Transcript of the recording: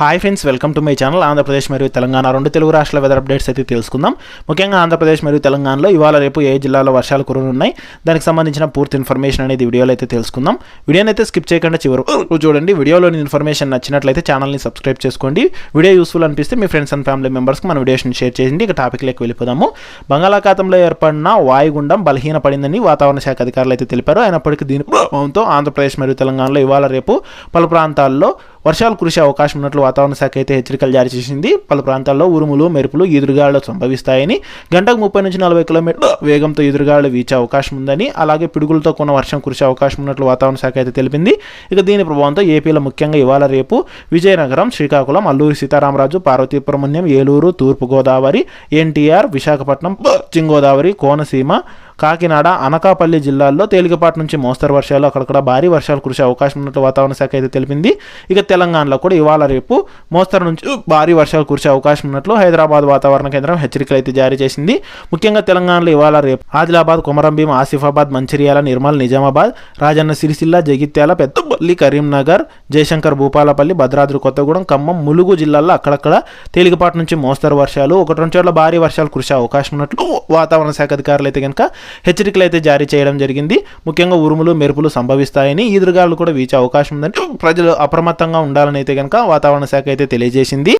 Hi friends welcome to my channel Andhra Pradesh మరియు తెలంగాణ రెండు తెలుగు రాష్ట్రాల వెదర్ అప్డేట్స్ అయితే తెలుసుకుందాం. ముఖ్యంగా ఆంధ్రప్రదేశ్ మరియు తెలంగాణలో ఇవాళ రేపు ఏ జిల్లాలో వర్షాలు కురనున్నాయి దానికి సంబంధించిన పూర్తి ఇన్ఫర్మేషన్ అనేది వీడియోలో అయితే తెలుసుకుందాం. వీడియోని అయితే స్కిప్ చేయకుండా చివరి చూడండి. వీడియోలోని ఇన్ఫర్మేషన్ నచ్చినట్లయితే ఛానల్ని సబ్స్క్రైబ్ చేసుకోండి. వీడియో యూస్ఫుల్ అనిపిస్తే మీ ఫ్రెండ్స్ అండ్ ఫ్యామిలీ మెంబర్స్కి మన వీడియోస్ని షేర్ చేయండి. ఇక టాపిక్లోకి వెళ్ళిపోదాము. బంగాళాఖాతంలో ఏర్పడిన వాయుగుండం బలహీనపడిందని వాతావరణ శాఖ అధికారులు అయితే తెలిపారు. అయినప్పటికీ దీని ప్రభావంతో ఆంధ్రప్రదేశ్ మరియు తెలంగాణలో ఇవాళ రేపు పలు ప్రాంతాల్లో వర్షాలు కురిసే అవకాశం ఉన్నట్లు వాతావరణ శాఖ అయితే హెచ్చరికలు జారీ చేసింది. పలు ప్రాంతాల్లో ఉరుములు మెరుపులు ఈదురుగాలు సంభవిస్తాయని గంటకు ముప్పై నుంచి నలభై కిలోమీటర్ల వేగంతో ఈదురుగాలు వీచే అవకాశం ఉందని అలాగే పిడుగులతో కూడిన వర్షం కురిసే అవకాశం ఉన్నట్లు వాతావరణ శాఖ అయితే తెలిపింది. ఇక దీని ప్రభావంతో ఏపీలో ముఖ్యంగా ఇవాళ రేపు విజయనగరం శ్రీకాకుళం అల్లూరి సీతారామరాజు పార్వతీపురమణ్యం ఏలూరు తూర్పుగోదావరి ఎన్టీఆర్ విశాఖపట్నం పశ్చిమ గోదావరి కోనసీమ కాకినాడ అనకాపల్లి జిల్లాల్లో తేలికపాటి నుంచి మోస్తరు వర్షాలు అక్కడక్కడ భారీ వర్షాలు కురిసే అవకాశం ఉన్నట్లు వాతావరణ శాఖ అయితే తెలిపింది. ఇక తెలంగాణలో కూడా ఇవాళ రేపు మోస్తరు నుంచి భారీ వర్షాలు కురిసే అవకాశం ఉన్నట్లు హైదరాబాద్ వాతావరణ కేంద్రం హెచ్చరికలు అయితే జారీ చేసింది. ముఖ్యంగా తెలంగాణలో ఇవాళ రేపు ఆదిలాబాద్ కొమరంభీం ఆసిఫాబాద్ మంచిర్యాల నిర్మల్ నిజామాబాద్ రాజన్న సిరిసిల్ల జగిత్యాల పెద్దపల్లి కరీంనగర్ జయశంకర్ భూపాలపల్లి భద్రాద్రి కొత్తగూడెం ఖమ్మం ములుగు జిల్లాల్లో అక్కడక్కడ తేలికపాటి నుంచి మోస్తరు వర్షాలు ఒకటి రెండు చోట్ల భారీ వర్షాలు కురిసే అవకాశం ఉన్నట్లు వాతావరణ శాఖ అధికారులు అయితే కనుక హెచ్చరికలు అయితే జారీ చేయడం జరిగింది. ముఖ్యంగా ఉరుములు మెరుపులు సంభవిస్తాయని ఈదురుగాలు కూడా వీచే అవకాశం ఉందని ప్రజలు అప్రమత్తంగా ఉండాలని అయితే కనుక వాతావరణ శాఖ అయితే తెలియజేసింది.